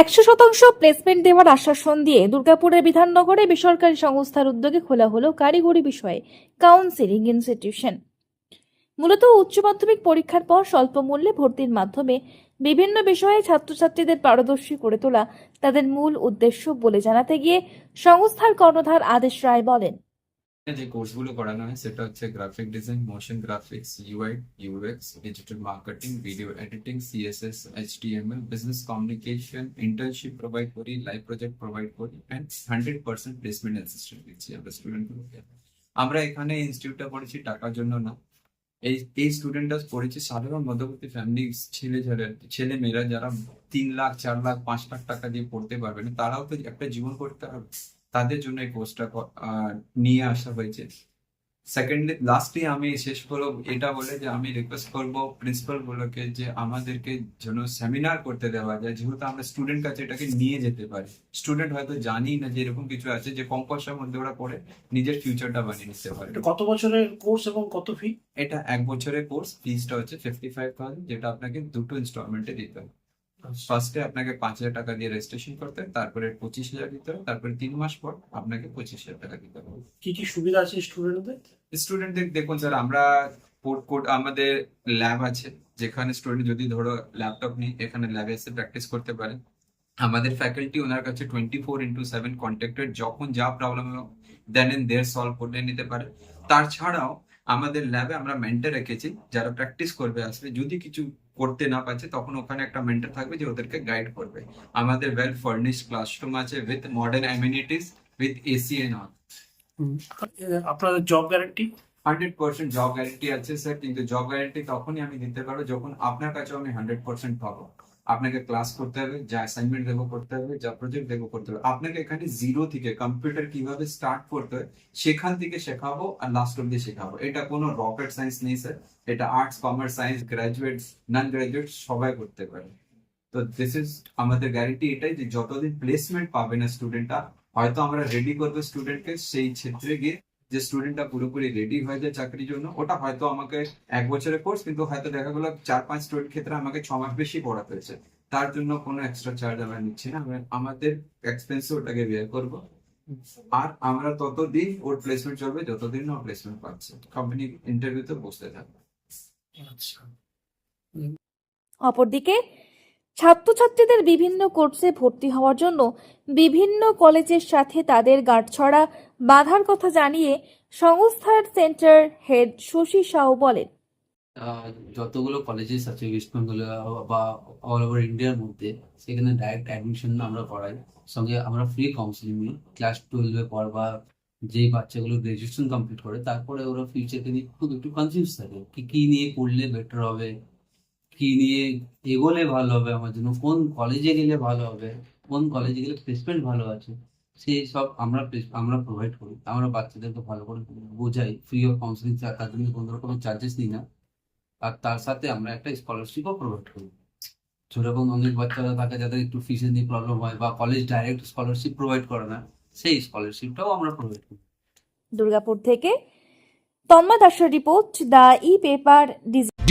একশো শতাংশ প্লেসমেন্ট দেওয়ার আশ্বাসন দিয়ে দুর্গাপুরের বিধাননগরে বেসরকারি সংস্থার উদ্যোগে খোলা হলো কারিগরি বিষয়ে কাউন্সিলিং ইনস্টিটিউশন মূলত উচ্চ মাধ্যমিক পরীক্ষার পর স্বল্প মূল্যে ভর্তির মাধ্যমে বিভিন্ন বিষয়ে ছাত্রছাত্রীদের পারদর্শী করে তোলা তাদের মূল উদ্দেশ্য বলে জানাতে গিয়ে সংস্থার কর্ণধার আদেশ রায় বলেন। যে কোর্সগুলো করানো হয়, সেটা হচ্ছে graphic design motion graphics UI UX digital marketing video editing CSS HTML business communication internship provide করি লাইভ প্রজেক্ট প্রোভাইড করি and hundred percent placement assistant দিচ্ছি আমরা স্টুডেন্টগুলোকে আমরা এখানে ইনস্টিটিউটটা পড়েছি টাকার জন্য না। এই এই স্টুডেন্টরা পড়েছে সাধারণ মধ্যবর্তী ফ্যামিলি ছেলে ছেলে ছেলে মেয়েরা যারা তিন লাখ, চার লাখ, পাঁচ লাখ টাকা দিয়ে পড়তে পারবে না, তারাও তো একটা জীবন করতে হবে। তাদের জন্য এই কোর্সটা নিয়ে আসা হয়েছে। সেকেন্ডলি লাস্টলি আমি শেষ করব এটা বলে যে আমি রিকোয়েস্ট করব প্রিন্সিপাল গুলোকে যে আমাদেরকে যেন সেমিনার করতে দেওয়া যায় যেহেতু আমরা স্টুডেন্ট কাছে এটাকে নিয়ে যেতে পারি। স্টুডেন্ট হয়তো জানি না যে এরকম কিছু আছে যে কম পয়সার মধ্যে ওরা পড়ে নিজের ফিউচারটা বানিয়ে নিতে পারে। কত বছরের কোর্স এবং কত ফি এটা এক বছরের কোর্স ফিজটা হচ্ছে ফিফটি ফাইভ থাউজেন্ড যেটা আপনাকে দুটো ইনস্টলমেন্টে দিতে হবে। ফার্স্টে আপনাকে পাঁচ হাজার টাকা দিয়ে রেজিস্ট্রেশন করতে হবে তারপরে পঁচিশ হাজার দিতে হবে তারপরে তিন মাস পর আপনাকে পঁচিশ হাজার টাকা দিতে হবে। কি কি সুবিধা আছে স্টুডেন্টদের স্টুডেন্টদের দেখুন স্যার আমরা কোড কোড আমাদের ল্যাব আছে যেখানে স্টুডেন্ট যদি ধরো ল্যাপটপ নিয়ে এখানে ল্যাবে এসে প্র্যাকটিস করতে পারে। আমাদের ফ্যাকাল্টি ওনার কাছে twenty four into seven contacted যখন যা problem then and there solve করে নিতে পারে। তার ছাড়াও আমাদের ল্যাবে আমরা মেন্টার রেখেছি যারা প্র্যাকটিস করবে আসলে যদি কিছু করতে না পারছে তখন ওখানে একটা মেন্টার থাকবে যে ওদেরকে গাইড করবে। আমাদের ওয়েল ফার্নিশড ক্লাসরুম আছে with modern amenities with AC and all আপনাদের job guarantee hundred percent job guarantee আছে স্যার কিন্তু জব গ্যারান্টি তখনই আমি দিতে পারব যখন আপনার কাছে আমি হান্ড্রেড পার্সেন্ট পাবো। আপনাকে ক্লাস করতে হবে, যা অ্যাসাইনমেন্ট দেবো করতে হবে, যা প্রজেক্ট দেবো করতে হবে। আপনাকে এখানে জিরো থেকে কম্পিউটার কীভাবে স্টার্ট করতে হয়, সেখান থেকে শেখাবো আর লাস্ট অব্দি শেখাবো। এটা কোনো রকেট সায়েন্স নেই স্যার এটা arts commerce science graduate non graduate সবাই করতে পারে। তো দিস ইজ আমাদের গ্যারেন্টি এটাই যে যতদিন প্লেসমেন্ট পাবে না স্টুডেন্টটা হয়তো আমরা রেডি করব স্টুডেন্টকে সেই ক্ষেত্রে গিয়ে যে স্টুডেন্টটা পুরোপুরি রেডি হয়ে যায় চাকরির জন্য, ওটা হয়তো আমাকে এক বছরের কোর্স কিন্তু হয়তো দেখা গেলো চার পাঁচ স্টুডেন্ট ক্ষেত্রে আমাকে ছ মাস বেশি পড়াতে হয়েছে। তার জন্য কোনো এক্সট্রা চার্জ আমরা নিচ্ছি না। আমাদের এক্সপেন্সে ওটাকে বের করব। আর আমরা ততদিন ওর প্লেসমেন্ট চলবে, যতদিন না প্লেসমেন্ট পাচ্ছে। কোম্পানি ইন্টারভিউতে বসতে থাকবে। আচ্ছা। অপরদিকে ছাত্রছাত্রীদের বিভিন্ন কোর্সে ভর্তি হওয়ার জন্য বিভিন্ন কলেজের সাথে তাদের গাঁটছড়া বাধার কথা জানিয়ে সংস্থার সেন্টার হেড শশী সাউ বলেন। যতগুলো কলেজেস আছে ওয়েস্ট বেঙ্গল বা অল ওভার ইন্ডিয়ার মধ্যে সেখানে ডাইরেক্ট অ্যাডমিশন আমরা করাই। সঙ্গে আমরা ফ্রি কাউন্সিলিং নিই। ক্লাস টুয়েলভে পর বা যেই বাচ্চাগুলো গ্রাজুয়েশন কমপ্লিট করে, তারপরে ওরা ফিউচারকে নিয়ে খুব একটু কনফিউজ থাকে। কি কি নিয়ে পড়লে বেটার হবে? কি নিয়ে এগোলে ভালো হবে আমার জন্য? কোন কলেজে গেলে ভালো হবে? কোন কলেজে গেলে প্লেসমেন্ট ভালো আছে? সেই সব আমরা আমরা প্রোভাইড করি। আমরা বাচ্চাদেরকে ভালো করে বোঝাই। ফ্রি অফ কাউন্সিলিং তার জন্য কোনো রকমের চার্জেস নিই না। আর তার সাথে আমরা একটা স্কলারশিপও প্রোভাইড করি। যেরকম অনেক বাচ্চারা থাকে যাদের একটু ফিসের নিয়ে প্রবলেম হয় বা কলেজ ডাইরেক্ট স্কলারশিপ প্রোভাইড করে না, সেই স্কলারশিপটাও আমরা প্রোভাইড করি। দুর্গাপুর থেকে তন্মা দাসের report the E paper